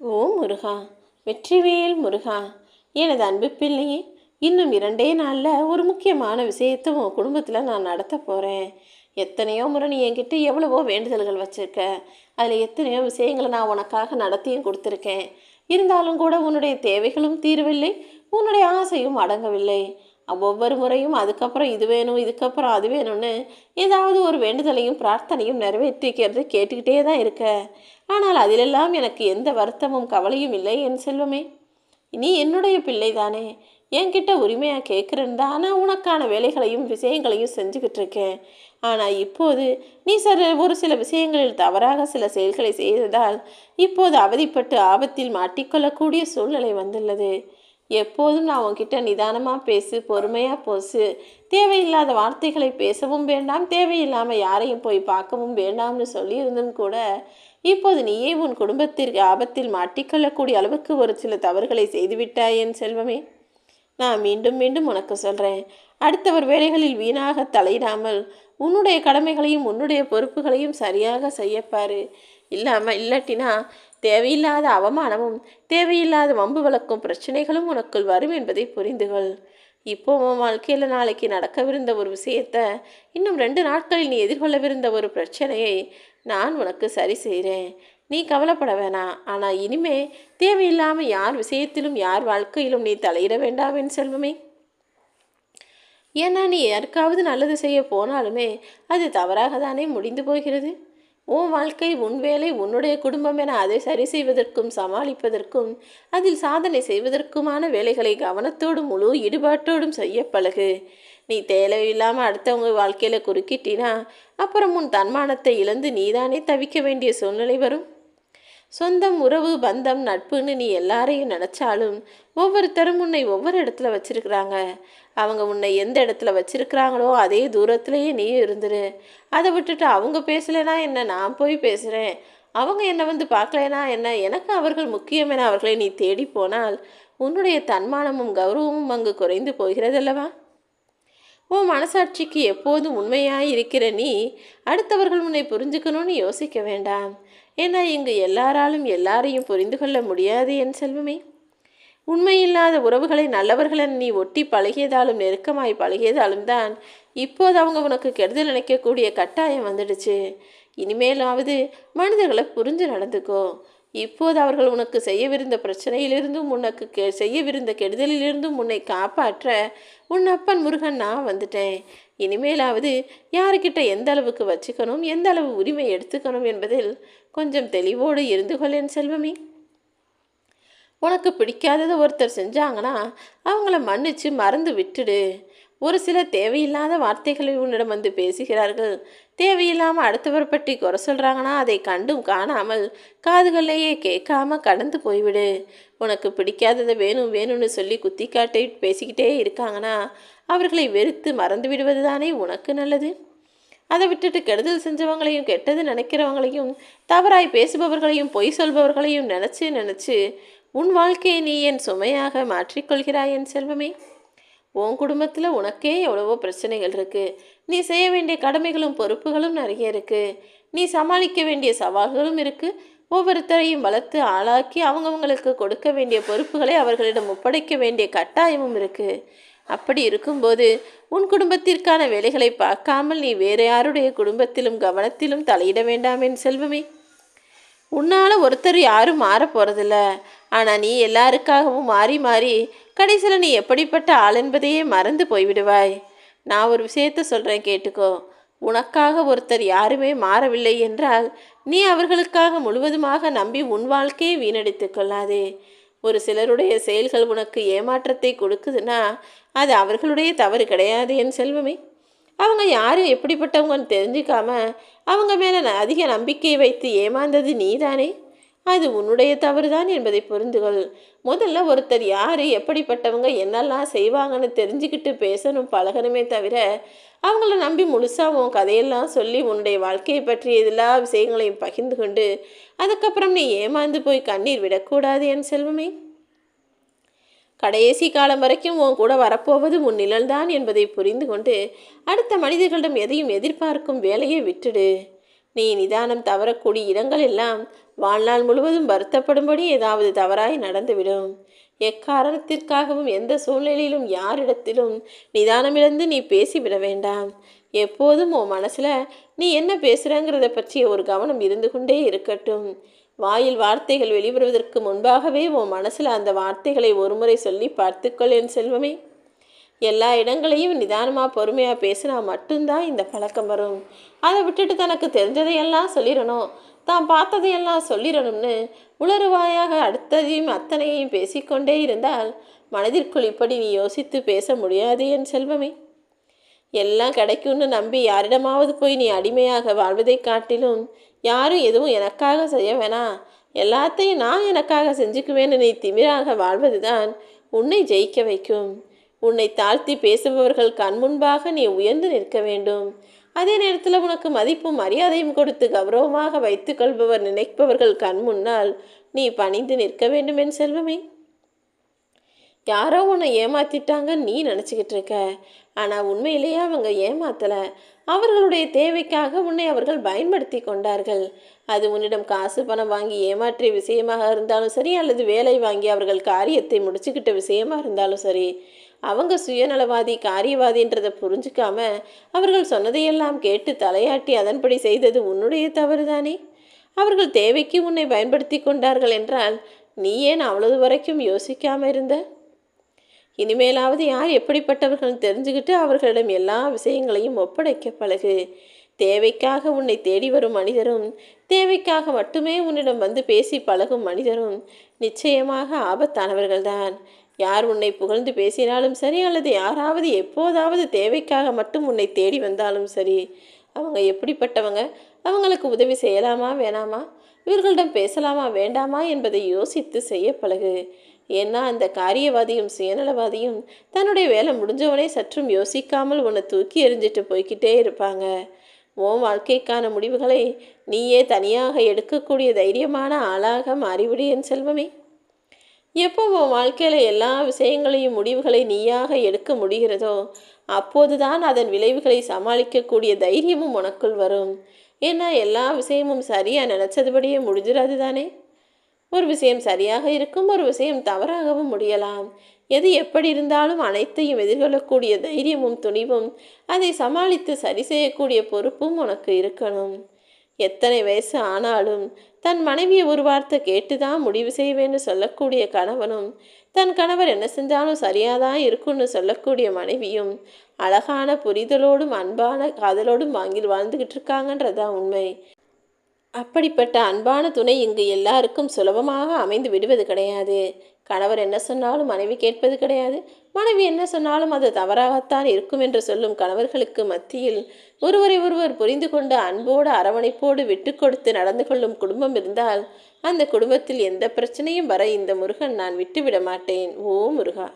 ஓ முருகா வெற்றிவேல் முருகா எனது அன்பு பிள்ளையே இன்னும் இரண்டே நாளில் ஒரு முக்கியமான விஷயத்தை உன் குடும்பத்தில் நான் நடத்த போகிறேன் எத்தனையோ முறை நீ என்கிட்ட எவ்வளவோ வேண்டுதல்கள் வச்சுருக்க. அதில் எத்தனையோ விஷயங்களை நான் உனக்காக நடத்தியும் கொடுத்துருக்கேன். இருந்தாலும் கூட உன்னுடைய தேவைகளும் தீரவில்லை உன்னுடைய ஆசையும் அடங்கவில்லை. ஒவ்வொரு முறையும் அதுக்கப்புறம் இது வேணும் இதுக்கப்புறம் அது வேணும்னு ஏதாவது ஒரு வேண்டுதலையும் பிரார்த்தனையும் நிறைவேற்றிக்கிறது கேட்டுக்கிட்டே தான் இருக்க. ஆனால் அதிலெல்லாம் எனக்கு எந்த வருத்தமும் கவலையும் இல்லை என் செல்வமே. நீ என்னுடைய பிள்ளை தானே என்கிட்ட உரிமையாக கேட்குறேன் தான். ஆனால் உனக்கான வேலைகளையும் விஷயங்களையும் செஞ்சுக்கிட்டு இருக்கேன். ஆனால் இப்போது நீ சில ஒரு சில விஷயங்களில் தவறாக சில செயல்களை செய்ததால் இப்போது அவதிப்பட்டு ஆபத்தில் மாட்டிக்கொள்ளக்கூடிய சூழ்நிலை வந்துள்ளது. எப்போதும் நான் உன்கிட்ட நிதானமாக பேசு பொறுமையாக போசு. தேவையில்லாத வார்த்தைகளை பேசவும் வேண்டாம் தேவையில்லாமல் யாரையும் போய் பார்க்கவும் வேண்டாம்னு சொல்லியிருந்தும் கூட இப்போது நீயே உன் குடும்பத்திற்கு ஆபத்தில் மாட்டிக்கொள்ளக்கூடிய அளவுக்கு ஒரு சில தவறுகளை செய்துவிட்டாய் என் செல்வமே. நான் மீண்டும் மீண்டும் உனக்கு சொல்கிறேன் அடுத்தவர் வேலைகளில் வீணாக தலையிடாமல் உன்னுடைய கடமைகளையும் உன்னுடைய பொறுப்புகளையும் சரியாக செய்யப்பாரு. இல்லாமல் இல்லாட்டினா தேவையில்லாத அவமானமும் தேவையில்லாத வம்பு வளர்க்கும் பிரச்சனைகளும் உனக்குள் வரும் என்பதை புரிந்துகொள். இப்போ உன் வாழ்க்கையில் நாளைக்கு நடக்கவிருந்த ஒரு விஷயத்த இன்னும் ரெண்டு நாட்களில் நீ எதிர்கொள்ளவிருந்த ஒரு பிரச்சனையை நான் உனக்கு சரி செய்கிறேன் நீ கவலைப்பட வேணாம் ஆனால் இனிமே தேவையில்லாமல் யார் விஷயத்திலும் யார் வாழ்க்கையிலும் நீ தலையிட வேண்டாம் என் செல்வமே. ஏன்னா நீ யாருக்காவது நல்லது செய்ய போனாலுமே அது தவறாக தானே முடிந்து போகிறது? உன் வாழ்க்கை உன் வேலை உன்னுடைய குடும்பம் என அதை சரி செய்வதற்கும் சமாளிப்பதற்கும் அதில் சாதனை செய்வதற்குமான வேலைகளை கவனத்தோடும் முழு ஈடுபாட்டோடும் செய்ய பழகு. நீ தேவையில்லாமல் அடுத்தவங்க வாழ்க்கையில் குறுக்கிட்டினா அப்புறம் உன் தன்மானத்தை இழந்து நீதானே தவிக்க வேண்டிய சூழ்நிலை வரும்? சொந்தம் உறவு பந்தம் நட்புன்னு நீ எல்லாரையும் நினச்சாலும் ஒவ்வொருத்தரும் உன்னை ஒவ்வொரு இடத்துல வச்சுருக்குறாங்க. அவங்க உன்னை எந்த இடத்துல வச்சுருக்குறாங்களோ அதே தூரத்துலேயே நீ இருந்துரு. அதை விட்டுட்டு அவங்க பேசலைனா என்ன? நான் போய் பேசுகிறேன் அவங்க என்னை வந்து பார்க்கலைனா என்ன? எனக்கு அவர்கள் முக்கியம் என அவர்களை நீ தேடி போனால் உன்னுடைய தன்மானமும் கௌரவமும் அங்கு குறைந்து போகிறதல்லவா? உன் மனசாட்சிக்கு எப்போதும் உண்மையாக இருக்கிற நீ அடுத்தவர்கள் உன்னை புரிஞ்சுக்கணும்னு யோசிக்க வேண்டாம். ஏன்னா இங்கு எல்லாராலும் எல்லாரையும் புரிந்து கொள்ள முடியாது என் செல்வமே. உண்மையில்லாத உறவுகளை நல்லவர்களை நீ ஒட்டி பழகியதாலும் நெருக்கமாய் பழகியதாலும் தான் இப்போது அவங்க உனக்கு கெடுதல் நினைக்கக்கூடிய கட்டாயம் வந்துடுச்சு. இனிமேலாவது மனிதர்களை புரிஞ்சு நடந்துக்கோ. இப்போது அவர்கள் உனக்கு செய்யவிருந்த பிரச்சனையிலிருந்தும் உனக்கு கெ செய்யவிருந்த கெடுதலிலிருந்தும் உன்னை காப்பாற்ற உன் அப்பன் முருகன் நான் வந்துட்டேன். இனிமேலாவது யாருக்கிட்ட எந்த அளவுக்கு வச்சுக்கணும் எந்த அளவு உரிமை எடுத்துக்கணும் என்பதில் கொஞ்சம் தெளிவோடு இருந்து கொள்ளேன் செல்வமே. உனக்கு பிடிக்காததை ஒருத்தர் செஞ்சாங்கன்னா அவங்கள மன்னிச்சு மறந்து விட்டுடு. ஒரு சில தேவையில்லாத வார்த்தைகளை உன்னிடம் வந்து பேசுகிறார்கள். தேவையில்லாமல் அடுத்தவர் பற்றி குறை சொல்கிறாங்கன்னா அதை கண்டும் காணாமல் காதுகளையே கேட்காம கடந்து போய்விடு. உனக்கு பிடிக்காததை வேணும் வேணும்னு சொல்லி குத்தி காட்டி பேசிக்கிட்டே இருக்காங்கன்னா அவர்களை வெறுத்து மறந்து விடுவது தானே உனக்கு நல்லது? அதை விட்டுட்டு கெடுதல் செஞ்சவங்களையும் கெட்டது நினைக்கிறவங்களையும் தவறாய் பேசுபவர்களையும் பொய் சொல்பவர்களையும் நினச்சி நினச்சி உன் வாழ்க்கையை நீ என் சுமையாக மாற்றிக்கொள்கிறாய் என் செல்வமே? உன் குடும்பத்தில் உனக்கே எவ்வளவோ பிரச்சனைகள் இருக்குது நீ செய்ய வேண்டிய கடமைகளும் பொறுப்புகளும் நிறைய இருக்குது நீ சமாளிக்க வேண்டிய சவால்களும் இருக்குது ஒவ்வொருத்தரையும் வளர்த்து ஆளாக்கி அவங்கவங்களுக்கு கொடுக்க வேண்டிய பொறுப்புகளை அவர்களிடம் ஒப்படைக்க வேண்டிய கட்டாயமும் இருக்குது அப்படி இருக்கும்போது உன் குடும்பத்திற்கான வேலைகளை பார்க்காமல் நீ வேறு யாருடைய குடும்பத்திலும் கவனத்திலும் தலையிட வேண்டாம் என் செல்வமே. உன்னால் ஒருத்தர் யாரும் மாற போகிறதில்ல ஆனால் நீ எல்லாருக்காகவும் மாறி மாறி கடைசியில் நீ எப்படிப்பட்ட ஆள் என்பதையே மறந்து போய்விடுவாய். நான் ஒரு விஷயத்த சொல்கிறேன் கேட்டுக்கோ. உனக்காக ஒருத்தர் யாருமே மாறவில்லை என்றால் நீ அவர்களுக்காக முழுவதுமாக நம்பி உன் வாழ்க்கையை வீணடித்து கொள்ளாதே. ஒரு சிலருடைய செயல்கள் உனக்கு ஏமாற்றத்தை கொடுக்குதுன்னா அது அவர்களுடைய தவறு கிடையாது என் செல்வமே. அவங்க யார்? எப்படிப்பட்டவங்கன்னு தெரிஞ்சுக்காம அவங்க மேலே அதிக நம்பிக்கை வைத்து ஏமாந்தது நீதானே? அது உன்னுடைய தவறு தான் என்பதை புரிந்துகொள். முதல்ல ஒருத்தர் யார்? எப்படிப்பட்டவங்க? என்னெல்லாம் செய்வாங்கன்னு தெரிஞ்சுக்கிட்டு பேசணும் பழகணுமே தவிர அவங்கள நம்பி முழுசாக உன் கதையெல்லாம் சொல்லி உன்னுடைய வாழ்க்கையை பற்றி எல்லா விஷயங்களையும் பகிர்ந்து கொண்டு அதுக்கப்புறம் நீ ஏமாந்து போய் கண்ணீர் விடக்கூடாது என் செல்வமே. கடைசி காலம் வரைக்கும் உன் கூட வரப்போவது உன் நிழல்தான் என்பதை புரிந்து கொண்டு அடுத்த மனிதர்களிடம் எதையும் எதிர்பார்க்கும் வேலையை விட்டுடு. நீ நிதானம் தவறக்கூடிய இடங்கள் எல்லாம் வாழ்நாள் முழுவதும் வருத்தப்படும்படி ஏதாவது தவறாய் நடந்துவிடும். எக்காரணத்திற்காகவும் எந்த சூழ்நிலையிலும் யாரிடத்திலும் நிதானமிழந்து நீ பேசிவிட வேண்டாம். எப்போதும் உன் மனசில் நீ என்ன பேசுகிறங்கிறத பற்றிய ஒரு கவனம் இருந்து கொண்டே இருக்கட்டும். வாயில் வார்த்தைகள் வெளிவருவதற்கு முன்பாகவே உன் மனசில் அந்த வார்த்தைகளை ஒருமுறை சொல்லி பார்த்துக்கொள் என் செல்வமே. எல்லா இடங்களையும் நிதானமாக பொறுமையாக பேசினா மட்டும்தான் இந்த பழக்கம் வரும். அதை விட்டுட்டு தனக்கு தெரிஞ்சதையெல்லாம் சொல்லிடணும். தான் பார்த்ததையெல்லாம் சொல்லிடணும்னு உளறுவாயாக அடுத்ததையும் அத்தனையும் பேசிக்கொண்டே இருந்தால் மனதிற்குள் இப்படி நீ யோசித்து பேச முடியாது என் செல்வமே. எல்லாம் கிடைக்கும்னு நம்பி யாரிடமாவது போய் நீ அடிமையாக வாழ்வதைக் காட்டிலும் யாரும் எதுவும் எனக்காக செய்ய வேணாம். எல்லாத்தையும் நான் எனக்காக செஞ்சுக்குவேன்னு நீ திமிராக வாழ்வதுதான் உன்னை ஜெயிக்க வைக்கும். உன்னை தாழ்த்தி பேசுபவர்கள் கண் முன்பாக நீ உயர்ந்து நிற்க வேண்டும். அதே நேரத்தில் உனக்கு மதிப்பும் மரியாதையும் கொடுத்து கௌரவமாக வைத்துக்கொள்பவர் நினைப்பவர்கள் கண் முன்னால் நீ பணிந்து நிற்க வேண்டும் என் செல்வமே. யாரோ உன்னை ஏமாத்திட்டாங்க நீ நினச்சிக்கிட்டு இருக்க. ஆனால் உண்மையிலேயே அவங்க ஏமாத்தலை. அவர்களுடைய தேவைக்காக உன்னை அவர்கள் பயன்படுத்தி கொண்டார்கள். அது உன்னிடம் காசு பணம் வாங்கி ஏமாற்றிய விஷயமாக இருந்தாலும் சரி அல்லது வேலை வாங்கி அவர்கள் காரியத்தை முடிச்சுக்கிட்ட விஷயமா இருந்தாலும் சரி அவங்க சுயநலவாதி காரியவாதின்றதை புரிஞ்சுக்காம அவர்கள் சொன்னதையெல்லாம் கேட்டு தலையாட்டி அதன்படி செய்தது உன்னுடைய தவறு தானே அவர்கள் தேவைக்கு உன்னை பயன்படுத்தி கொண்டார்கள் என்றால் நீ ஏன் அவ்வளவு வரைக்கும் யோசிக்காம இருந்த? இனிமேலாவது யார் எப்படிப்பட்டவர்கள் தெரிஞ்சுக்கிட்டு அவர்களிடம் எல்லா விஷயங்களையும் ஒப்படைக்க பழகு. தேவைக்காக உன்னை தேடி வரும் மனிதரும் தேவைக்காக மட்டுமே உன்னிடம் வந்து பேசி பழகும் மனிதரும் நிச்சயமாக ஆபத்தானவர்கள்தான். யார் உன்னை புகழ்ந்து பேசினாலும் சரி அல்லது யாராவது எப்போதாவது தேவைக்காக மட்டும் உன்னை தேடி வந்தாலும் சரி அவங்க எப்படிப்பட்டவங்க? அவங்களுக்கு உதவி செய்யலாமா? வேணாமா? இவர்களிடம் பேசலாமா வேண்டாமா என்பதை யோசித்து செய்ய பழகு. ஏன்னா அந்த காரியவாதியும் சுயநலவாதியும் தன்னுடைய வேலை முடிஞ்சவனே சற்றும் யோசிக்காமல் உன்னை தூக்கி எறிஞ்சிட்டு போய்கிட்டே இருப்பாங்க. உன் வாழ்க்கைக்கான முடிவுகளை நீயே தனியாக எடுக்கக்கூடிய தைரியமான ஆளாக மாறிவிடு என் செல்வமே. எப்போ உன் வாழ்க்கையில் எல்லா விஷயங்களையும் முடிவுகளை நீயாக எடுக்க முடிகிறதோ அப்போதுதான் அதன் விளைவுகளை சமாளிக்கக்கூடிய தைரியமும் உனக்குள் வரும். ஏன்னா எல்லா விஷயமும் சரியாக நினச்சதுபடியே முடிஞ்சிடாது தானே ஒரு விஷயம் சரியாக இருக்கும் ஒரு விஷயம் தவறாகவும் முடியலாம். எது எப்படி இருந்தாலும் அனைத்தையும் எதிர்கொள்ளக்கூடிய தைரியமும் துணிவும் அதை சமாளித்து சரி செய்யக்கூடிய பொறுப்பும் உனக்கு இருக்கணும். எத்தனை வயசு ஆனாலும் தன் மனைவியை ஒரு வார்த்தை கேட்டுதான் முடிவு செய்வேன்னு சொல்லக்கூடிய கணவனும் தன் கணவர் என்ன செஞ்சாலும் சரியாதான் இருக்கும்னு சொல்லக்கூடிய மனைவியும் அழகான புரிதலோடும் அன்பான காதலோடும் வாங்கி வாழ்ந்துக்கிட்டு இருக்காங்கன்றதான் உண்மை. அப்படிப்பட்ட அன்பான துணை இங்கு எல்லாருக்கும் சுலபமாக அமைந்து விடுவது கிடையாது. கணவர் என்ன சொன்னாலும் மனைவி கேட்பது கிடையாது. மனைவி என்ன சொன்னாலும் அது தவறாகத்தான் இருக்கும் என்று சொல்லும் கணவர்களுக்கு மத்தியில் ஒருவரை ஒருவர் புரிந்து கொண்டு அன்போடு அரவணைப்போடு விட்டு கொடுத்து நடந்து கொள்ளும் குடும்பம் இருந்தால் அந்த குடும்பத்தில் எந்த பிரச்சனையும் வர இந்த முருகன் நான் விட்டுவிட மாட்டேன். ஓ முருகா!